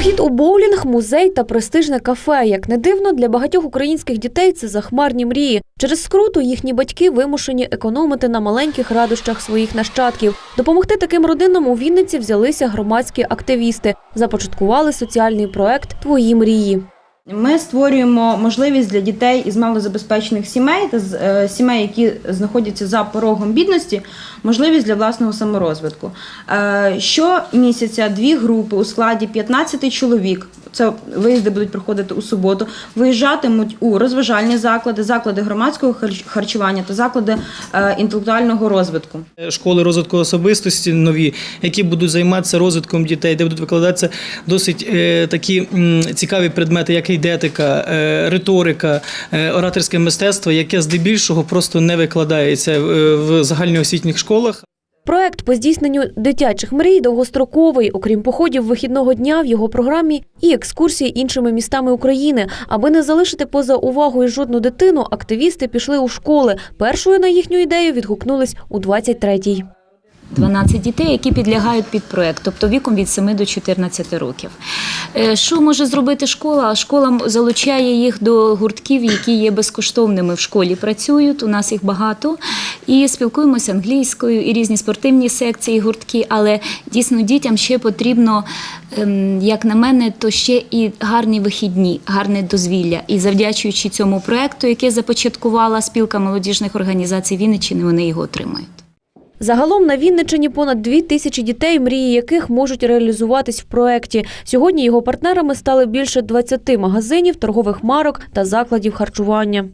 Похід у боулінг, музей та престижне кафе. Як не дивно, для багатьох українських дітей це захмарні мрії. Через скруту їхні батьки вимушені економити на маленьких радощах своїх нащадків. Допомогти таким родинам у Вінниці взялися громадські активісти. Започаткували соціальний проект Твої мрії. Ми створюємо можливість для дітей із малозабезпечених сімей та з е, сімей, які знаходяться за порогом бідності, можливість для власного саморозвитку. Е, Щомісяця дві групи у складі 15 чоловік. Це виїзди будуть проходити у суботу. Виїжджатимуть у розважальні заклади, заклади громадського харчування та заклади е, інтелектуального розвитку. школи розвитку особистості нові, які будуть займатися розвитком дітей, де будуть викладатися досить такі цікаві предмети, як ейдетика, е, риторика, е, ораторське мистецтво, яке здебільшого просто не викладається е, в загальноосвітніх школах. Проект по здійсненню дитячих мрій довгостроковий. Окрім походів вихідного дня в його програмі і екскурсії іншими містами України. Аби не залишити поза увагою жодну дитину, активісти пішли у школи. Першою на їхню ідею відгукнулись у 23-й. 12 дітей, які підлягають під проект, тобто віком від 7 до 14 років. Е, Що може зробити школа? Школа залучає їх до гуртків, які є безкоштовними в школі. Працюють. У нас їх багато. І спілкуємося англійською, і різні спортивні секції, гуртки. Але дійсно дітям ще потрібно, ем, як на мене, то ще і гарні вихідні, гарне дозвілля. І завдячуючи цьому проекту, який започаткувала спілка молодіжних організацій Вінниччини, вони його отримають. Загалом на Вінничині понад дві тисячі дітей, мрії яких можуть реалізуватись в проекті. Сьогодні його партнерами стали більше 20 магазинів, торгових марок та закладів харчування.